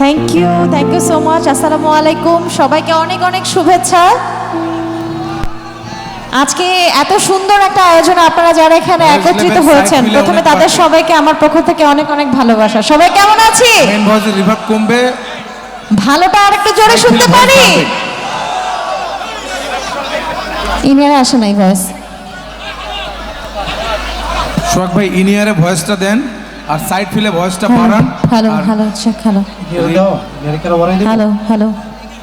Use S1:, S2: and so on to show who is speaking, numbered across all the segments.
S1: Thank you thank you so much আসসালামু আলাইকুম সবাইকে অনেক অনেক শুভেচ্ছা। আজকে এত সুন্দর একটা আয়োজন আপনারা যারা এখানে একত্রিত হয়েছেন প্রথমে তাদের সবাইকে আমার পক্ষ থেকে অনেক অনেক ভালোবাসা। সবাই কেমন আছি?
S2: কমবে।
S1: ভালোটা আর একটু জোরে শুনতে পারি? ইনিয়ারে আসে নাই ভয়েস
S2: সোহাগ ভাই ইনিয়ারে ভয়েসটা দেন আর সাইড ফিলে ভয়েসটা বাড়ান।
S1: Hello hello check hello
S3: hello
S1: hello hello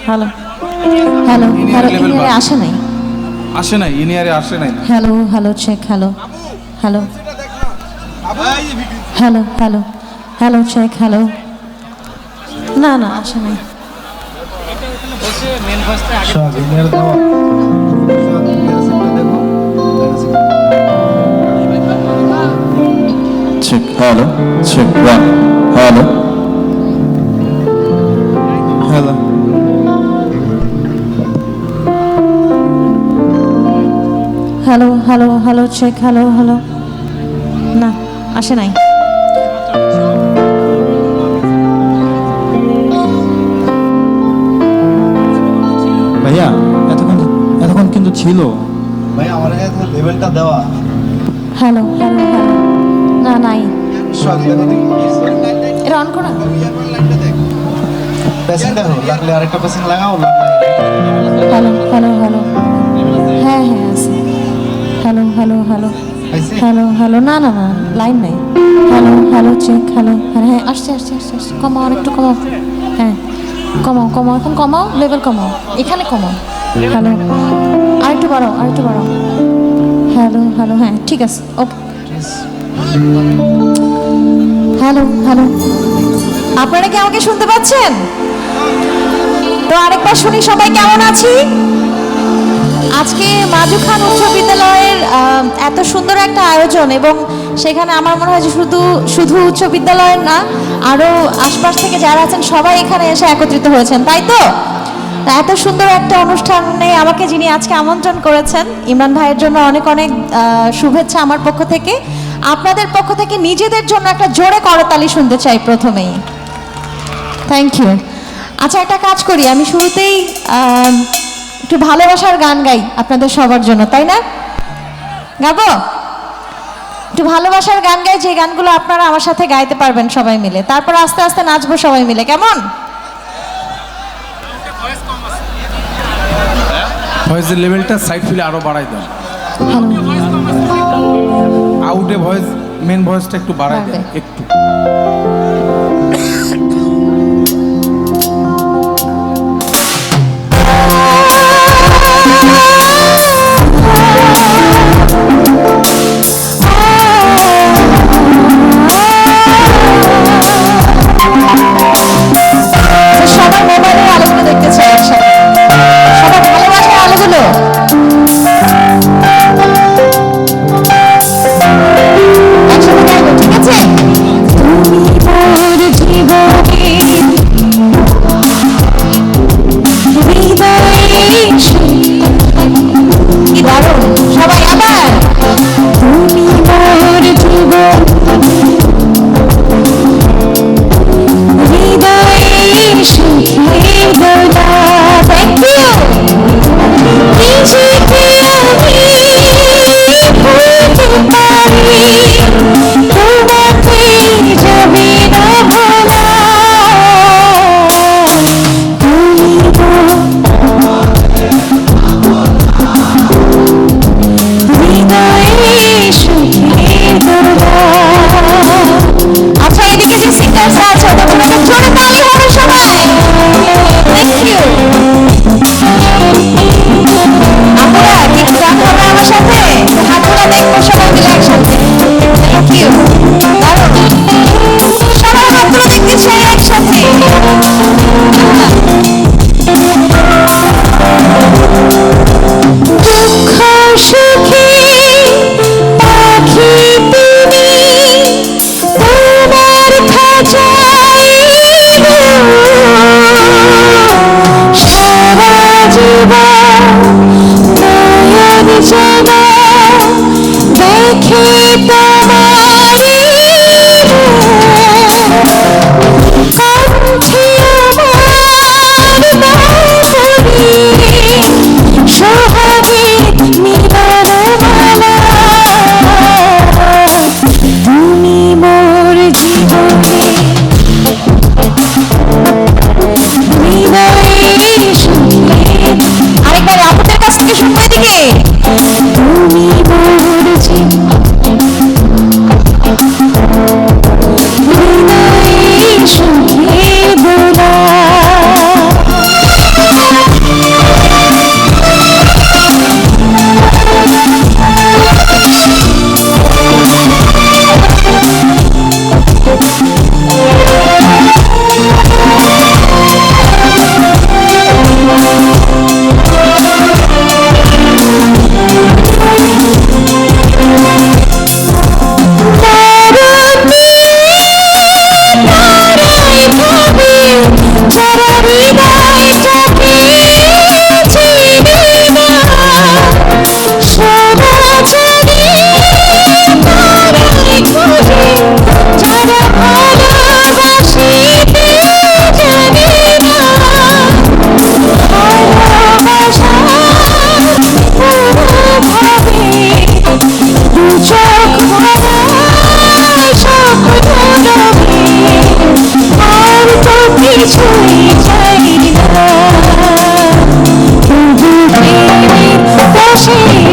S1: hello hello hello ইনিয়ারে আসে নাই।
S2: আসে নাই ইনিয়ারে আসে নাই।
S1: Hello hello check hello hello hello hello hello check hello না না আসে নাই
S4: Check. Hello. Check. One. Hello. Hello.
S1: Hello hello hello check hello hello না আসে নাই
S4: ছিল?
S3: ভাই আমার কাছে লেভেলটা দেওয়া।
S1: হ্যালো হ্যালো না নাই। এটা অন করো।
S3: প্যাসিং দেখো লাগলে আরেকটা প্যাসিং লাগাও
S1: হ্যালো হ্যালো হ্যালো হ্যাঁ হ্যাঁ আছে। Hello hello hello hello hello না না না লাইন নাই। হ্যালো হ্যালো চেক হ্যালো হ্যাঁ হ্যাঁ আসছে আসছে আসছে আসছে। কমাও একটু কমাও। হ্যাঁ কমাও কমাও এখন কমাও লেভেল কমাও। এখানে কমাও। হ্যালো বাড়াও আর একটু বাড়াও হ্যালো হ্যালো হ্যাঁ ঠিক আছে ওকে হ্যালো হ্যালো আপনারা কি আমাকে শুনতে পাচ্ছেন? তো আরেকবার শুনি সবাই কেমন আছি? আজকে মাজু খান উচ্চ বিদ্যালয়ের এত সুন্দর একটা আয়োজন এবং সেখানে আমার মনে হয় যে শুধু শুধু উচ্চ বিদ্যালয়ের না আরও আশপাশ থেকে যারা আছেন সবাই এখানে এসে একত্রিত হয়েছেন, তাই তা? এত সুন্দর একটা অনুষ্ঠানে আমাকে যিনি আজকে আমন্ত্রণ করেছেন, ইমরান ভাইয়ের জন্য অনেক অনেক শুভেচ্ছা আমার পক্ষ থেকে। আপনাদের পক্ষ থেকে নিজেদের জন্য একটা জোরে করতালি শুনতে চাই প্রথমেই। থ্যাংক ইউ আচ্ছা একটা কাজ করি, আমি শুরুতেই একটু ভালোবাসার গান গাই আপনাদের সবার জন্য, তাই না? গাবো? একটু ভালোবাসার গান গাই, যে গানগুলো আপনারা আমার সাথে গাইতে পারবেন সবাই মিলে। তারপর আস্তে আস্তে নাচবো সবাই মিলে, কেমন?
S2: ভয়েসের লেভেলটা সাইড ফিলে আরও বাড়াই দেন। আউটে ভয়েস মেন ভয়েসটা একটু বাড়াই দেন একটু।
S1: ভালোবাসার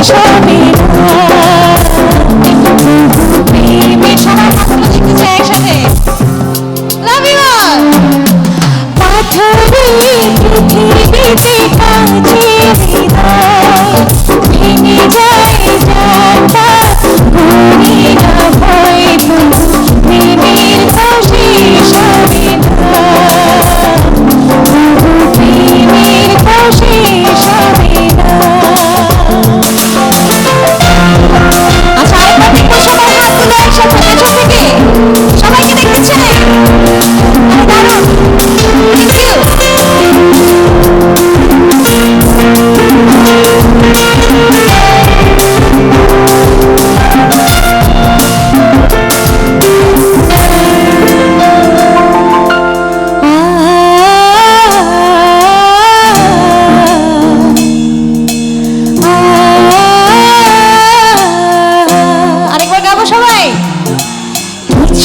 S1: show me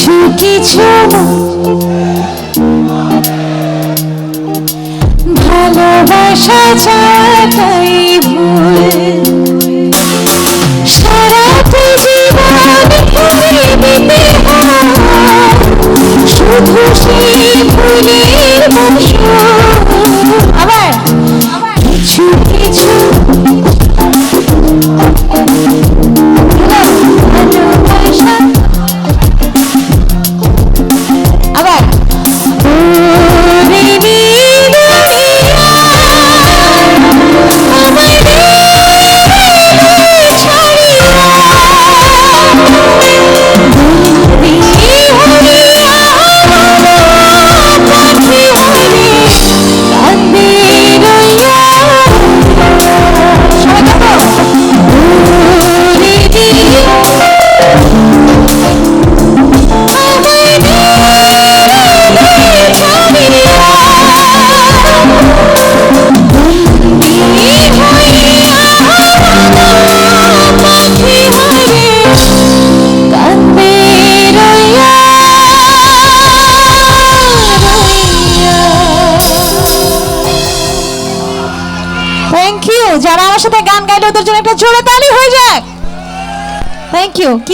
S1: সুখী ছোড়া ভালোবাসা যাটাই ভুল। সারাটি শুধু সেই ভুলের বসে এটা তোর জন্য একটা জোরে তালি হয়ে যায়। Thank you